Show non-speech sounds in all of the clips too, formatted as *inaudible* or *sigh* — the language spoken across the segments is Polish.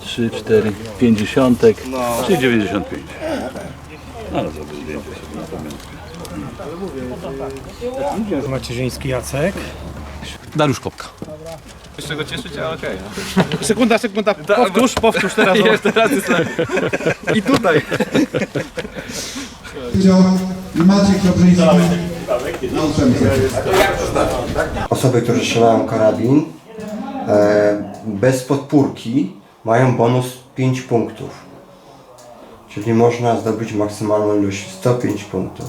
Trzy, cztery, pięćdziesiątek, czyli 95. No, Ale zrobię zdjęcie sobie na pamiątkę. Macierzyński Jacek. Dariusz Kopka. Z czego cieszyć, ale okej. Sekunda, sekunda. Powtórz, powtórz teraz. Jeszcze *laughs* raz jest I tutaj. Udział Maciek Dobrzyński. Osoby, które strzelają karabin e, bez podpórki mają bonus 5 punktów. Czyli można zdobyć maksymalną ilość 105 punktów.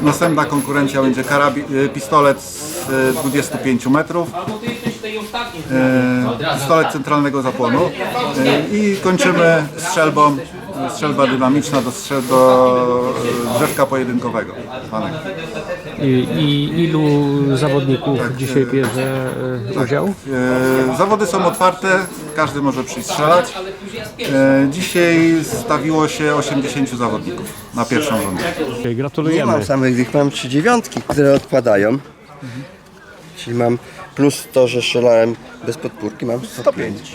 Następna konkurencja będzie yy, pistolet z yy, 25 metrów, yy, pistolet centralnego zapłonu. I kończymy strzelbą, strzelba dynamiczna do, strzel, do yy, drzewka pojedynkowego. I, i ilu zawodników dzisiaj bierze e, udział? E, Zawody są otwarte, każdy może przyjść strzelać. E, Dzisiaj stawiło się 80 zawodników na pierwszą rundę. Nie Gratulujemy. mam samych tych, mam trzy dziewiątki, które odpadają. Czyli mam plus to, że strzelałem bez podpórki, mam 105.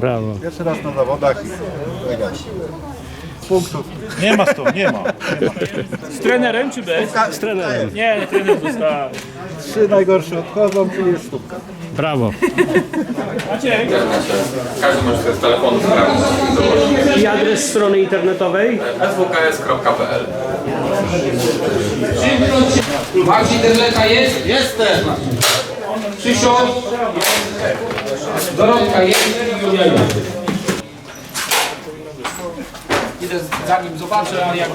Brawo. Pierwszy raz na zawodach. Nie ma stąd, nie ma. Z trenerem czy bez? Z trenerem. Nie, nie trener został. Trzy najgorsze odchodzą, czyli jest stópka. Brawo. Maciek, Każdy może sobie z telefonu sprawdzić. I adres strony internetowej? swks.pl Marcin Derleka jest? Jestem. Krzysiu? Dorotka jest? Julia jest. Idę za nim zobaczę, ale jak.